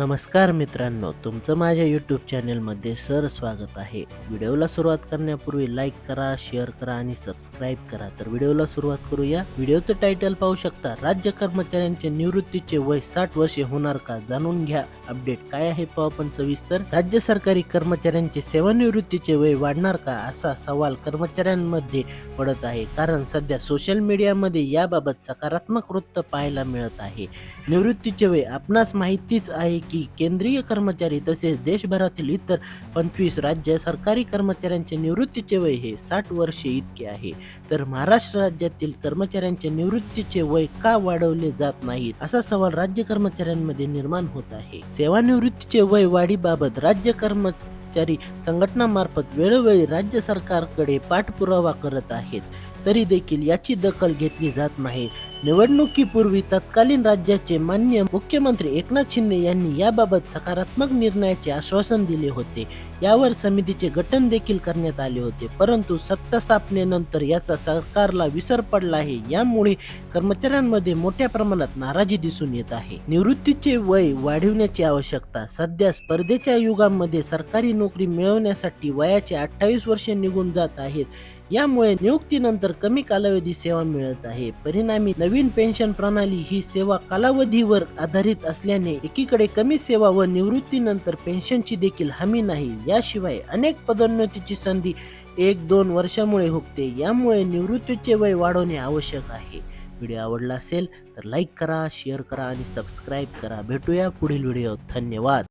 नमस्कार मित्रांनो तुमचं माझ्या यूट्यूब चॅनेलमध्ये सर स्वागत आहे. व्हिडिओला सुरुवात करण्यापूर्वी लाईक करा शेअर करा आणि सबस्क्राईब करा. तर व्हिडिओला सुरुवात करूया. व्हिडिओचं टायटल पाहू शकता राज्य कर्मचाऱ्यांचे निवृत्तीचे वय साठ वर्षे होणार का जाणून घ्या. अपडेट काय आहे पाहू आपण सविस्तर. राज्य सरकारी कर्मचाऱ्यांचे सेवानिवृत्तीचे वय वाढणार का असा सवाल कर्मचाऱ्यांमध्ये पडत आहे. कारण सध्या सोशल मीडियामध्ये याबाबत सकारात्मक वृत्त पाहायला मिळत आहे. निवृत्तीचे वय आपणास माहितीच आहे की केंद्रीय कर्मचारी तसेच देशभरातील इतर पंचवीस राज्य सरकारी कर्मचाऱ्यांचे निवृत्तीचे वय हे साठ वर्षे इतके आहे. तर महाराष्ट्र राज्यातील कर्मचाऱ्यांचे निवृत्तीचे वय का वाढवले जात नाहीत? असा सवाल राज्य कर्मचाऱ्यांमध्ये निर्माण होत आहे. सेवानिवृत्तीचे वय वाढीबाबत राज्य कर्मचारी संघटनामार्फत वेळोवेळी राज्य सरकारकडे पाठपुरावा करत आहेत. तरी देखील याची दखल घेतली जात नाही. निवडणुकीपूर्वी तत्कालीन राज्याचे मान्य मुख्यमंत्री एकनाथ शिंदे यांनी याबाबत सकारात्मक निर्णयाचे आश्वासन दिले होते. यावर समितीचे गठन देखील करण्यात आले होते. परंतु सत्ता स्थापनेनंतर याचा सरकारला विसर पडला आहे. यामुळे कर्मचाऱ्यांमध्ये मोठ्या प्रमाणात नाराजी दिसून येत आहे. निवृत्तीचे वय वाढवण्याची आवश्यकता सध्या स्पर्धेच्या युगामध्ये सरकारी नोकरी मिळवण्यासाठी वयाचे अठ्ठावीस वर्षे निघून जात आहेत. यामुळे नियुक्तीनंतर कमी कालावधी सेवा मिळत आहे. परिणामी नवीन पेन्शन प्रणाली ही सेवा कालावधीवर आधारित असल्याने एकीकडे कमी सेवा व निवृत्तीनंतर पेन्शनची देखील हमी नाही. याशिवाय अनेक पदोन्नतीची संधी एक दोन वर्षामुळे हुकते. यामुळे निवृत्तीचे वय वाढवणे आवश्यक आहे. व्हिडिओ आवडला असेल तर लाईक करा शेअर करा आणि सबस्क्राईब करा. भेटूया पुढील व्हिडिओ धन्यवाद.